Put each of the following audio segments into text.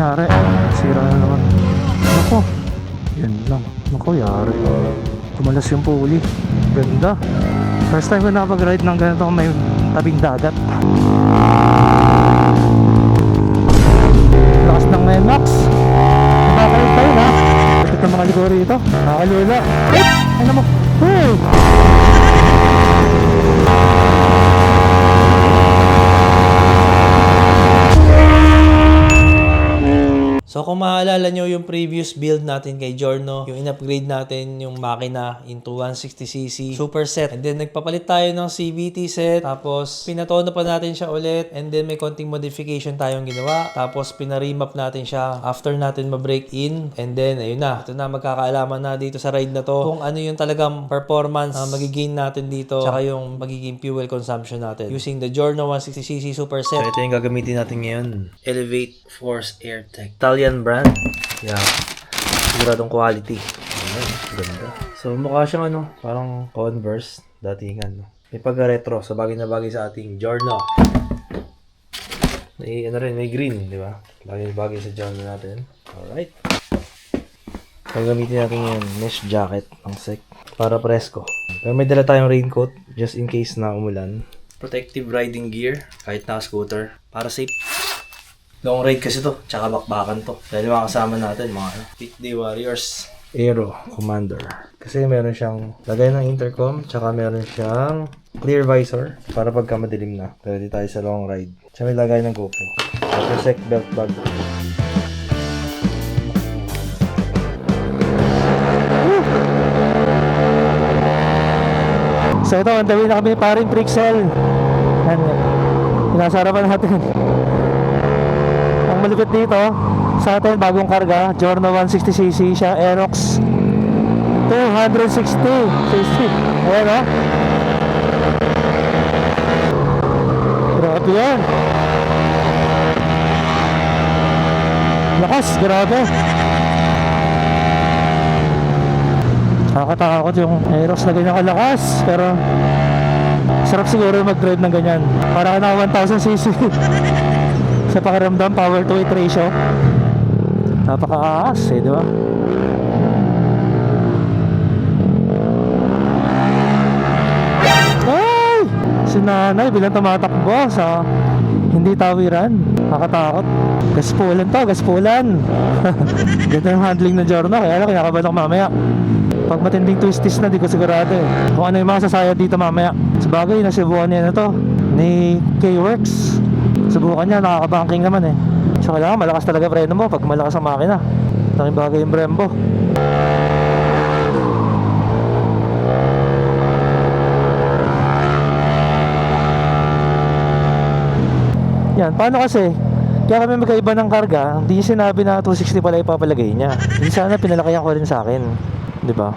Yari. Sira na naman. Nako. Yan lang. Nako, yari. Tumalas yung pulley. Ganda. First time ko nakapag-ride ng ganito may tabing dagat. Lakas ng NMAX. Nakakalit tayo. Kapit ng mga ligo rito. Nakakalula. Eh! Ano mo? Hey! So kung maalala nyo yung previous build natin kay Giorno, yung in-upgrade natin yung makina into 160cc super set. And then nagpapalit tayo ng CVT set. Tapos pinatono pa natin siya ulit. And then may konting modification tayong ginawa. Tapos pinaremap natin siya after natin ma-break in. And then ayun na. Ito na magkakaalaman na dito sa ride na to kung ano yung talagang performance na magigain natin dito. Tsaka yung magiging fuel consumption natin using the Giorno 160cc super set. So ito yung gagamitin natin ngayon. Elevate Force Air Tech. Italian brand. Yeah. Siguradong quality. Ayan, ganda. So mukha siyang ano, parang Converse datingan. No? May pagka-retro sa bagay na bagay sa ating Giorno. May ano rin, may green, di ba? Bagay na bagay sa Giorno natin. Alright. Gagamitin natin yung mesh jacket ng sec para presko. Pero may dala tayong raincoat just in case na umulan. Protective riding gear kahit naka-scooter para safe. Long ride kasi to, tsaka bakbakan to. Dahil mga kasama natin, mga ano, Pit Day Warriors. Aero Commander. Kasi meron siyang lagay ng intercom, tsaka meron siyang clear visor para pagka madilim na. Pwede tayo sa long ride. Tsaka may lagay ng GoPro. At sec belt bag. So ito, ang dami na kami paring Prixel. Yan. Nasa harapan natin. Ang malupit dito, sa atin, bagong karga, Giorno 160cc siya, Aerox 260cc. Ayan o. Grabe yan. Lakas, grabe. Nakakatakot yung Aerox na ganyan kalakas pero sarap siguro mag-drive ng ganyan. Para ka na 1000cc sa pakiramdam power to weight ratio. Napakaas eh, di ba? Ay! Si nanay bilang tumatakbo sa hindi tawiran. Nakatakot. Gaspulan to, gaspulan. Ganda yung handling ng Jorno. Kaya lang, kinakabahan ako mamaya. Pag matinding twisties na, di ko sigurado eh. Kung ano yung mga sasayad dito mamaya. Sa bagay, nasibukan niya na to. Ni K-Works. Subukan niya, nakakabanking naman eh. So kailangan malakas talaga preno mo pag malakas ang makina. Laking bagay yung Brembo. Yan, paano kasi? Kaya kami magkaiba ng karga, hindi niya sinabi na 260 pala ipapalagay niya. Hindi sana pinalakayan ko rin sa akin. Di ba?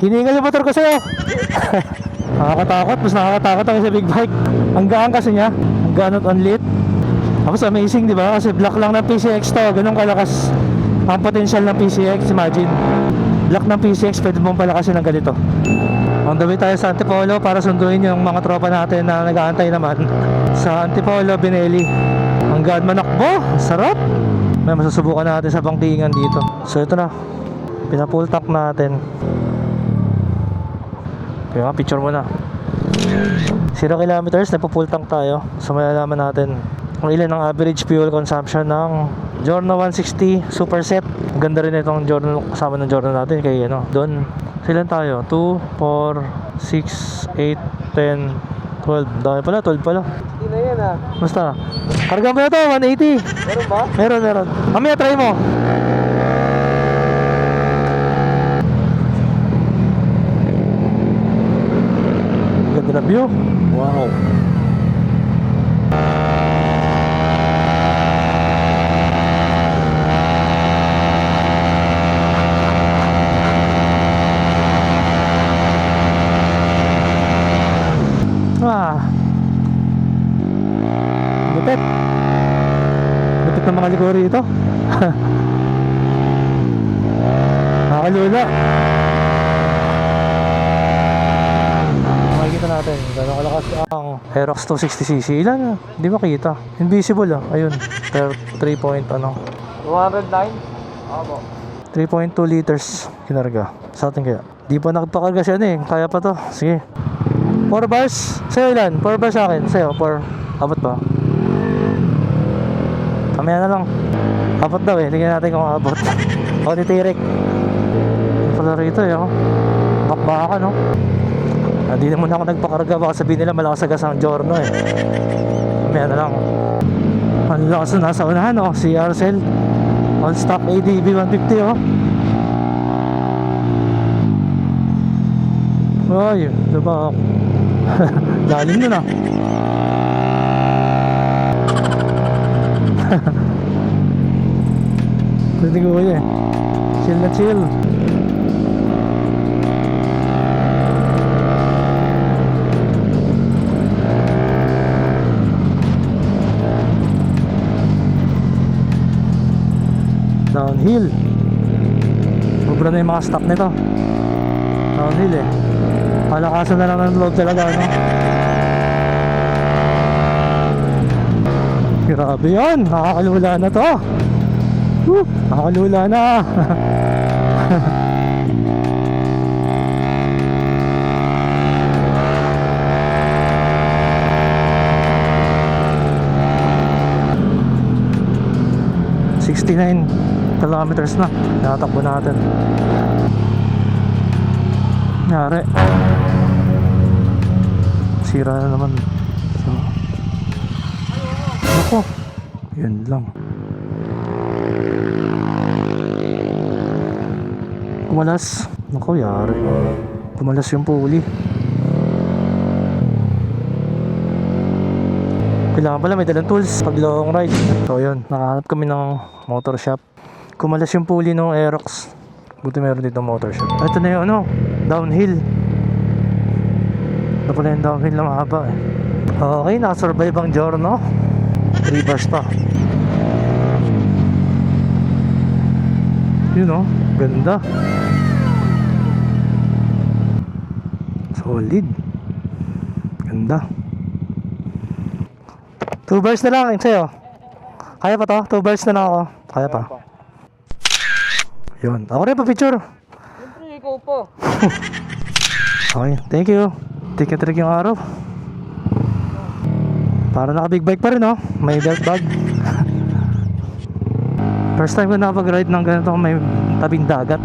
Hiningal yung motor ko sa'yo! nakakatakot, mas nakakatakot ako sa big bike. Ang gaan kasi niya, ang gaan at unlit. Tapos amazing, di ba? Kasi black lang ng PCX to, ganun kalakas ang potential ng PCX, imagine. Black ng PCX, pwede mong palakasin ng ganito. On the tayo sa Antipolo para sunduin yung mga tropa natin na nag-aantay naman sa Antipolo, Binelli. Ang gaan manakbo, ang sarap. May masusubukan natin sa bangkingan dito. So ito na, pinapull tank natin. Kaya picture mo na. 0 kilometers, nagpo-full tank tayo. So malalaman natin kung ilan ang average fuel consumption ng Giorno 160 Superset. Ganda rin itong Giorno kasama ng Giorno natin kay ano, doon. Silan tayo? 2, 4, 6, 8, 10, 12. Dami pala, 12 pala. Hindi na yan ah. Basta. Karga mo na to, 180. Meron ba? Meron, meron. Mamaya, try mo. Ganda na view. Wow. Ah. Lupit. Lupit ng mga ligo rito. Nakakalula. Makikita natin gano'ng kalakas ang Aerox 260cc. Ilan? Hindi makita. Invisible ah. Ayun. Per 3 point ano. 209? Opo. 3.2 liters kinarga. Sa atin kaya. Di pa nagpakarga siya na eh. Kaya pa to. Sige. 4 bars. Sa'yo ilan? 4 bars sa akin. Sa'yo, 4. Abot ba? Kamaya na lang. Abot daw eh. Tingnan natin kung abot. o, titirik. Pala rito eh. Oh. Bakbaka no? Ah, di na muna ako nagpakarga. Baka sabihin nila malakas agas ang Giorno eh. Kamaya na lang. Ang lakas na nasa unahan oh. Si Arcel. On stock ADB 150 oh. Ay, diba? Lalim nun ah. Pwede ko eh. Chill na chill. Downhill. Sobra na yung mga stock nito. Downhill eh. Palakasan na lang ng load talaga, ano? Grabe yan! Nakakalula na to! Woo! Nakakalula na! Sixty-nine kilometers na. Tinatakbo natin. Nyari. Sira na naman. So, Ako. Yun lang. Kumalas. Ako, yari. Kumalas yung puli. Kailangan pala may dalang tools pag long ride. So yun, nakahanap kami ng motor shop. Kumalas yung pulley ng Aerox. Buti meron dito motor shop. Ito na yung ano, downhill. Ito pala yung downhill na mahaba eh. Okay, nakasurvive ang Giorno. 3 bars pa. Yun oh, ganda. Solid. Ganda. 2 bars na lang sa'yo. Kaya pa to? 2 bars na lang ako. Kaya pa. Yun. Ako rin pa picture. Siyempre, ikaw po. Okay, thank you. Ticket trick yung araw. Para naka big bike pa rin oh. May belt bag. First time ko nakapag-ride ng ganito may tabing dagat.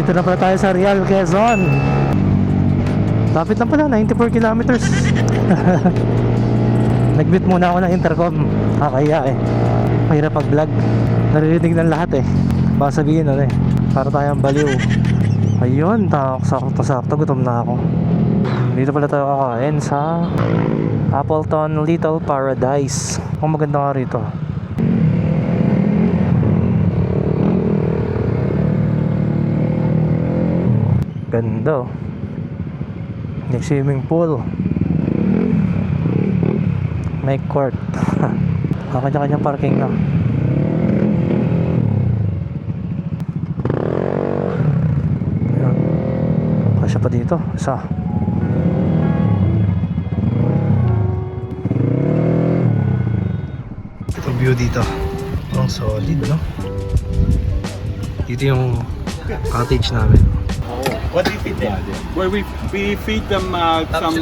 Dito na pala tayo sa Real Quezon. Lapit lang pala, 94 kilometers. Nagbit muna ako ng intercom. Kakaya eh. Mahirap pag-vlog. Naririnig ng lahat eh. Baka sabihin ano eh. Para tayong baliw. Ayun, sakto-sakto. Gutom na ako. Dito pala tayo kakain sa Appleton Little Paradise. Ang maganda nga rito. Ganda. May swimming pool. May court. Kanya-kanyang parking na. Ayan. Kasya pa dito. Isa. Ito view dito. Ang solid, no? Dito yung cottage namin. What do you feed them? Well, we we feed them uh, some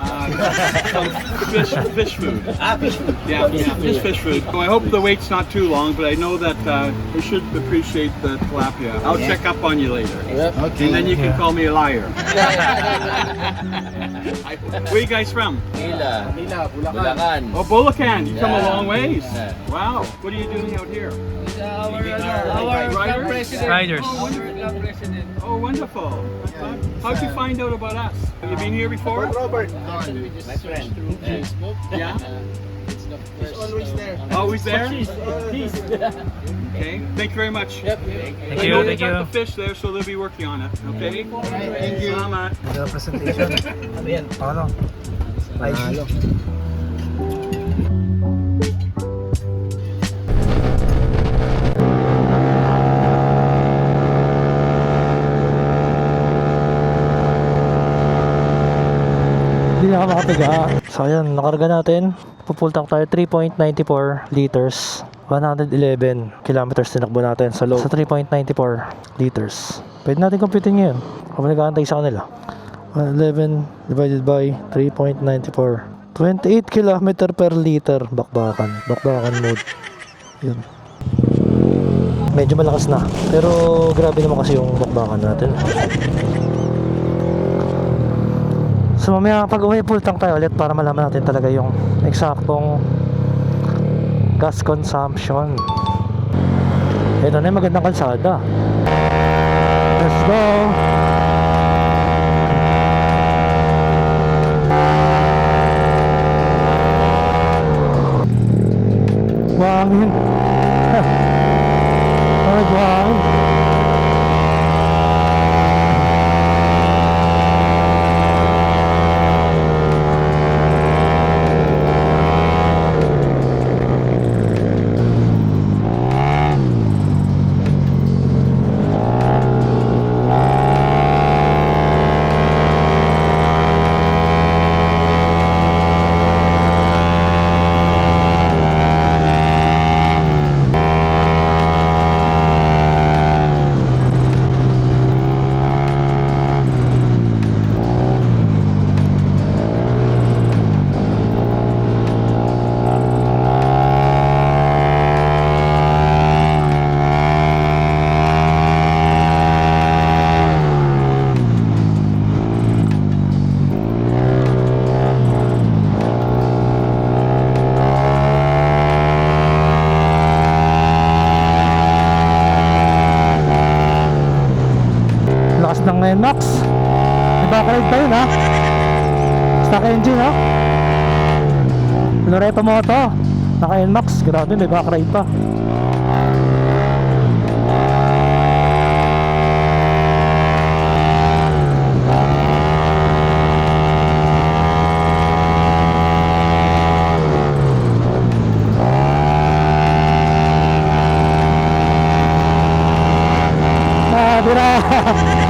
uh, some fish fish food. Ah, fish food. Yeah, yeah, just fish food. So I hope the wait's not too long, but I know that uh, we should appreciate the tilapia. I'll check up on you later, Okay. and then you can Yeah. call me a liar. Where you guys from? Manila, Manila, Bulacan. Bulacan. Oh, Bulacan. You come a Yeah. long ways. Yeah. Wow. What are you doing out here? Our, our club riders? president. Riders. Our club president. Oh, wonderful. How'd you find out about us? Have you been here before? Robert. My friend. Yeah. He's always there. Always there? Okay. Thank you very much. Yep. Thank I you, know thank they got you. the fish there, so they'll be working on it. Okay. Thank you. Salamat. Ganda ng presentation. ano yan? IG. baka makapiga. So ayan, nakarga natin. Pupull tank tayo 3.94 liters. 111 kilometers tinakbo natin sa low. Sa 3.94 liters. Pwede natin computein ngayon. Kung nag-aantay sa kanila. 111 divided by 3.94. 28 kilometer per liter. Bakbakan. Bakbakan mode. Yun. Medyo malakas na. Pero grabe naman kasi yung bakbakan natin. So mamaya pag uwi full tank tayo ulit para malaman natin talaga yung eksaktong gas consumption. Ito na yung magandang kalsada. Let's go! Buhangin. Ay, buhangin. Lakas ng NMAX. Backlight pa yun ha. Stock engine ha. Loreto Moto. Naka NMAX. Grabe backlight pa. Ah, bira.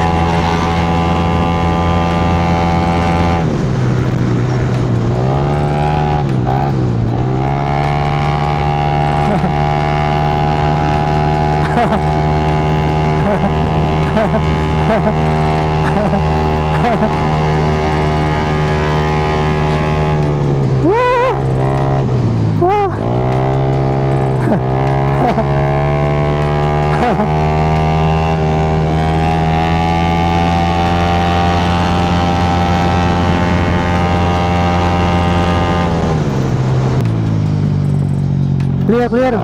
Clear, clear.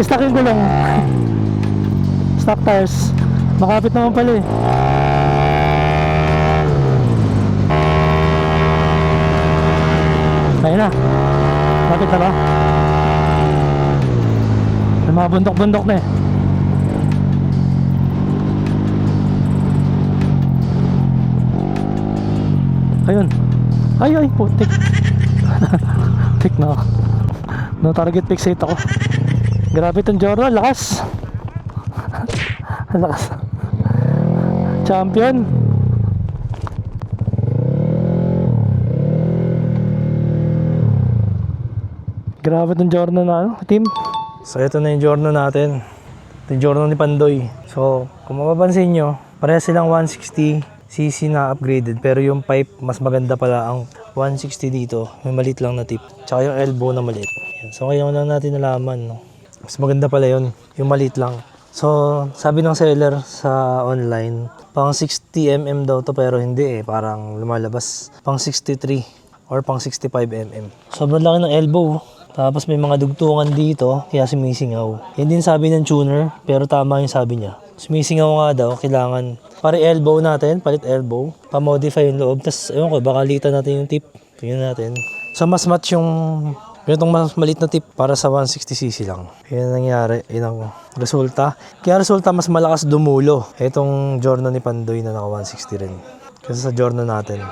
Stock yung gulong. Stock tires. Makapit naman pala eh. Ayun na. Lapit na ba? May mga bundok-bundok na eh. Ayun. Ay, ay, putik. Tik na ako. No target fixate ako. Grabe itong Joro, lakas. lakas. Champion. Grabe itong journal na ano, team. So ito na yung journal natin. Ito yung journal ni Pandoy. So kung mapapansin nyo, pareha silang 160cc na upgraded pero yung pipe mas maganda pala ang 160 dito. May maliit lang na tip. Tsaka yung elbow na maliit. So ngayon lang natin nalaman. No? Mas maganda pala yun. Yung maliit lang. So, sabi ng seller sa online, pang 60mm daw to pero hindi eh. Parang lumalabas. Pang 63 or pang 65mm. Sobrang laki ng elbow. Tapos may mga dugtungan dito, kaya sumisingaw. Yan din sabi ng tuner, pero tama yung sabi niya. Sumisingaw nga daw, kailangan pare elbow natin, palit elbow, pa-modify yung loob. Tapos, ewan ko, baka litan natin yung tip. Tingnan natin. So, mas match yung ganitong mas maliit na tip para sa 160cc lang. Yan ang nangyari. Yan ang resulta. Kaya resulta, mas malakas dumulo. Itong Jorno ni Pandoy na naka 160 rin. Kasi sa Jorno natin.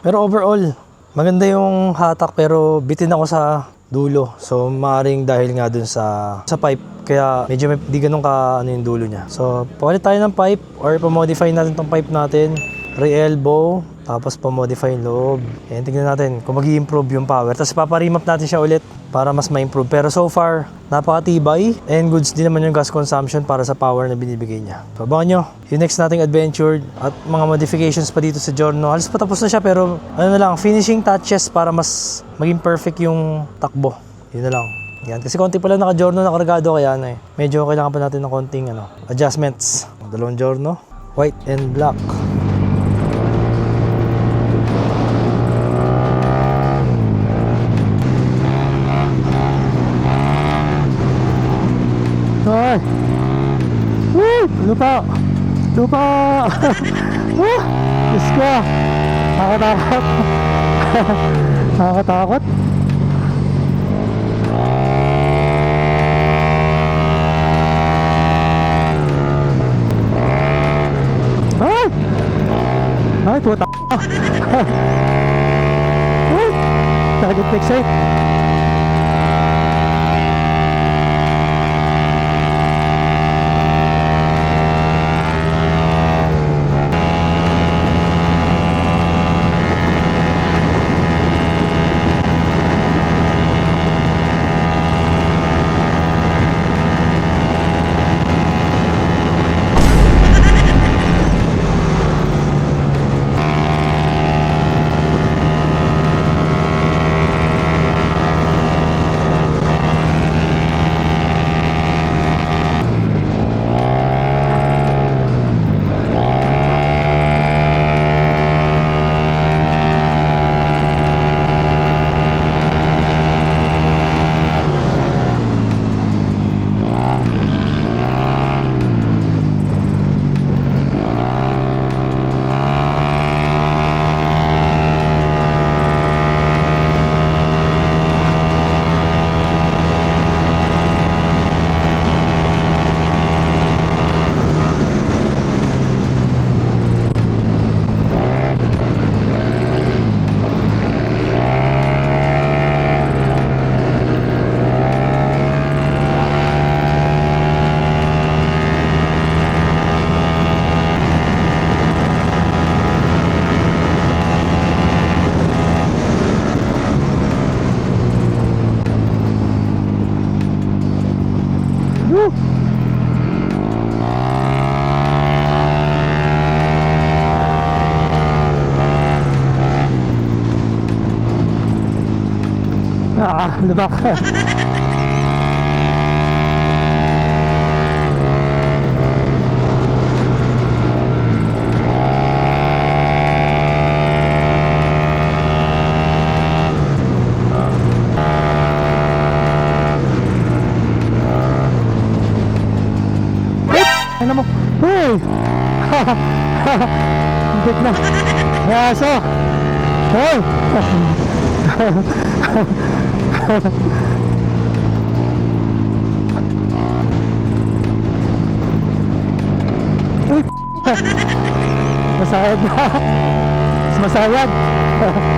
Pero overall, maganda yung hatak pero bitin ako sa dulo. So, maaring dahil nga dun sa sa pipe. Kaya medyo may, di ganun ka ano yung dulo niya. So, pawalit tayo ng pipe or pa-modify natin tong pipe natin. Re-elbow, tapos pa-modify yung loob. Ayan, tignan natin kung mag improve yung power. Tapos paparimap natin siya ulit para mas ma-improve. Pero so far, napakatibay and goods din naman yung gas consumption para sa power na binibigay niya. So, abangan nyo, yung next nating adventure at mga modifications pa dito sa Giorno. Halos patapos na siya pero ano na lang, finishing touches para mas maging perfect yung takbo. Yun na lang. Yan. Kasi konti pala naka-Giorno nakaragado kaya ano eh. Medyo kailangan pa natin ng konting ano, adjustments. Dalawang Giorno, white and black. Lupa! Lupa! Woo! Diyos ko! Nakakatakot! Nakakatakot! Ay! Ay, puta! Ay! Target fix Ah, lubak. Ano mo? Hey! Higit na. Aso. Hey! Masayad na. Mas.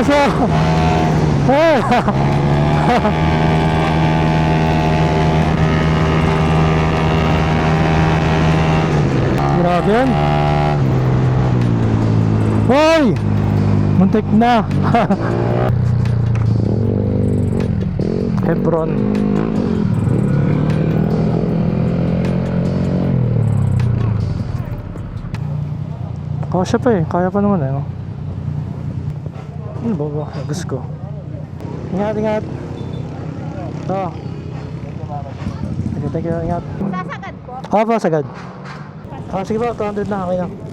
Kaso, eh, Grabe yan. Hoy! Muntik na. Hebron. Kasya pa eh. Kaya pa naman eh. Ano ba ba? Agus ko. Ingat, ingat. Ito. Sige, thank you. Ingat. Sasagad po. Opo, sagad. Ah, sige po, 200 na. Okay na.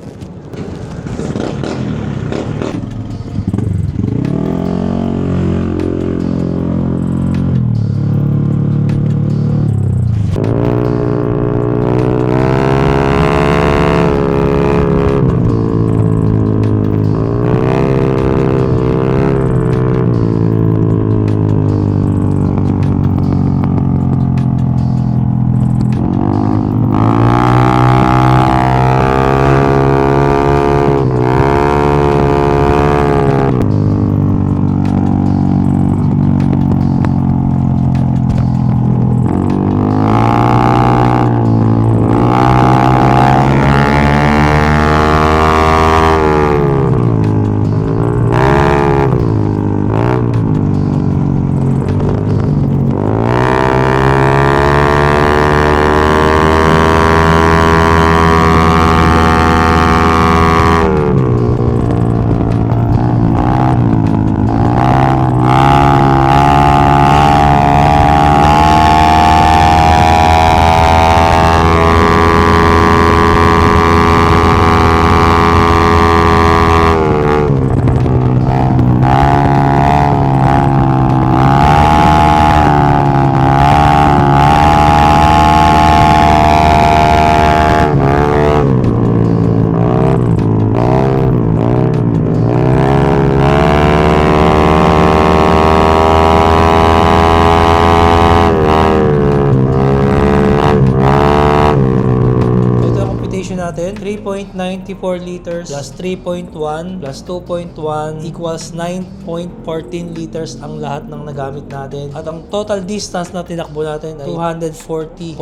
3.94 liters plus 3.1 plus 2.1 equals 9.14 liters ang lahat ng nagamit natin. At ang total distance na tinakbo natin ay 240.2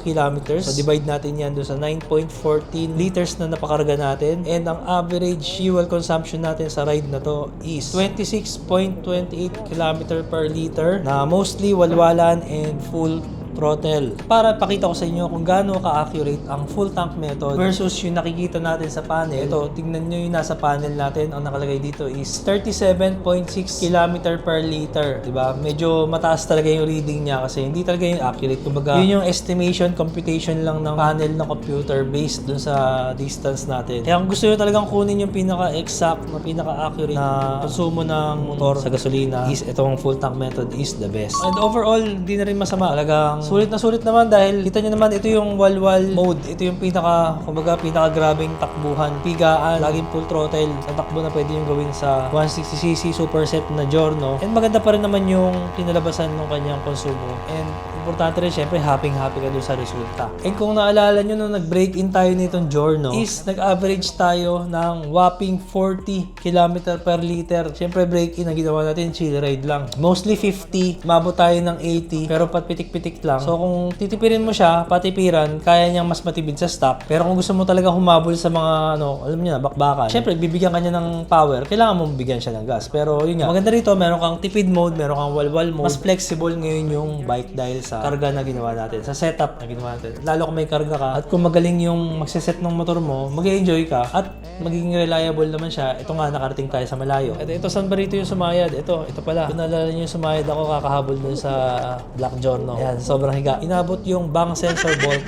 kilometers. So divide natin yan doon sa 9.14 liters na napakarga natin. And ang average fuel consumption natin sa ride na to is 26.28 kilometer per liter na mostly walwalan and full throttle. Para pakita ko sa inyo kung gaano ka-accurate ang full tank method versus yung nakikita natin sa panel. Ito, tingnan nyo yung nasa panel natin. Ang nakalagay dito is 37.6 km per liter. Diba? Medyo mataas talaga yung reading niya kasi hindi talaga yung accurate. Kumbaga, yun yung estimation, computation lang ng panel ng computer based dun sa distance natin. Kaya kung gusto nyo talagang kunin yung pinaka-exact na pinaka-accurate na konsumo ng motor sa gasolina is itong full tank method is the best. And overall, hindi na rin masama. Talagang sulit na sulit naman dahil kita nyo naman ito yung walwal mode. Ito yung pinaka, kumbaga pinaka grabing takbuhan. Pigaan, laging full throttle. Ang takbo na pwede yung gawin sa 160cc superset na Giorno. And maganda pa rin naman yung kinalabasan ng kanyang konsumo. And importante rin, syempre, happy-happy ka doon sa resulta. And kung naalala nyo nung nag-break-in tayo nitong Giorno, is nag-average tayo ng whopping 40 km per liter. Syempre, break-in ang ginawa natin, chill ride lang. Mostly 50, mabot tayo ng 80, pero patpitik-pitik lang. So, kung titipirin mo siya, patipiran, kaya niyang mas matibid sa stock. Pero kung gusto mo talaga humabol sa mga, ano, alam niyo na, bakbakan, syempre, bibigyan ka niya ng power, kailangan mo bigyan siya ng gas. Pero, yun nga, maganda rito, meron kang tipid mode, meron kang walwal mode. Mas flexible ngayon yung bike dahil sa karga na ginawa natin, sa setup na ginawa natin. Lalo kung may karga ka, at kung magaling yung magsiset ng motor mo, mag enjoy ka, at magiging reliable naman siya. Ito nga, nakarating tayo sa malayo. Ito, saan ba rito yung sumayad? Ito, ito pala. Kung naalala niyo yung sumayad ako, kakahabol dun sa Black Giorno. Ayan, sobrang higa. Inabot yung bang sensor bolt